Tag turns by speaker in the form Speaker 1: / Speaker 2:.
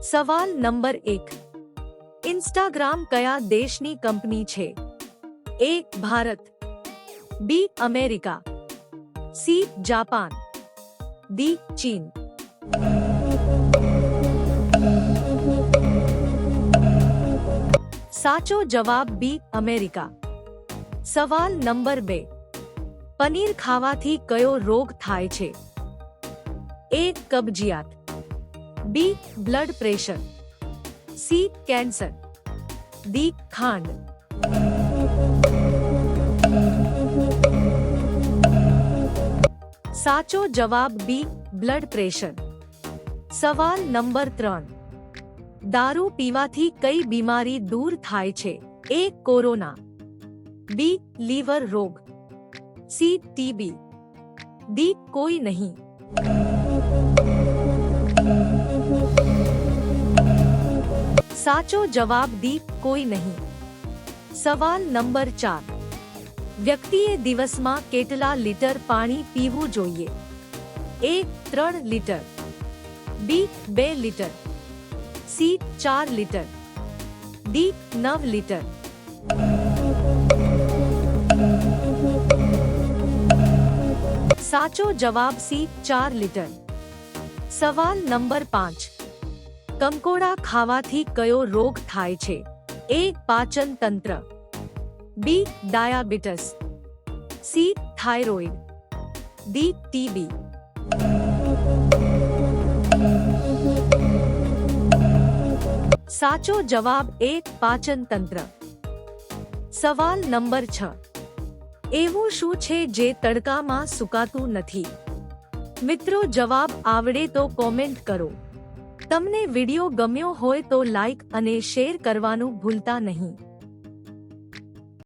Speaker 1: સવાલ નંબર એક ઇન્સ્ટાગ્રામ કયા દેશની કંપની છે A Bharat B America C Japan D ચીન સાચો જવાબ બી અમેરિકા સવાલ નંબર બે પનીર ખાવાથી કયો રોગ થાય છે એ કબજિયાત B blood pressure C cancer D ખાંડ સાચો જવાબ બી બ્લડ પ્રેશર સવાલ નંબર ત્રણ દારૂ પીવાથી કઈ બીમારી દૂર થાય છે એ કોરોના બી લીવર રોગ સી ટીબી ડી કોઈ નહીં સાચો જવાબ ડી કોઈ નહીં સવાલ નંબર ચાર વ્યક્તિએ દિવસમાં કેટલા લીટર પાણી પીવું જોઈએ એ ત્રણ લીટર બી બે લીટર સી ચાર લીટર ડી નવ લીટર સાચો જવાબ સી ચાર લીટર સવાલ નંબર પાંચ કંકોડા ખાવાથી કયો રોગ થાય છે એ પાચન તંત્ર B diabetes C thyroid D TB સાચો જવાબ એ પાચન તંત્ર સવાલ નંબર છ એવું શું છે જે તડકામાં સુકાતું નથી મિત્રો જવાબ આવડે તો કોમેન્ટ કરો. તમને વિડિયો ગમ્યો હોય તો લાઈક અને શેર કરવાનું ભૂલતા નહીં.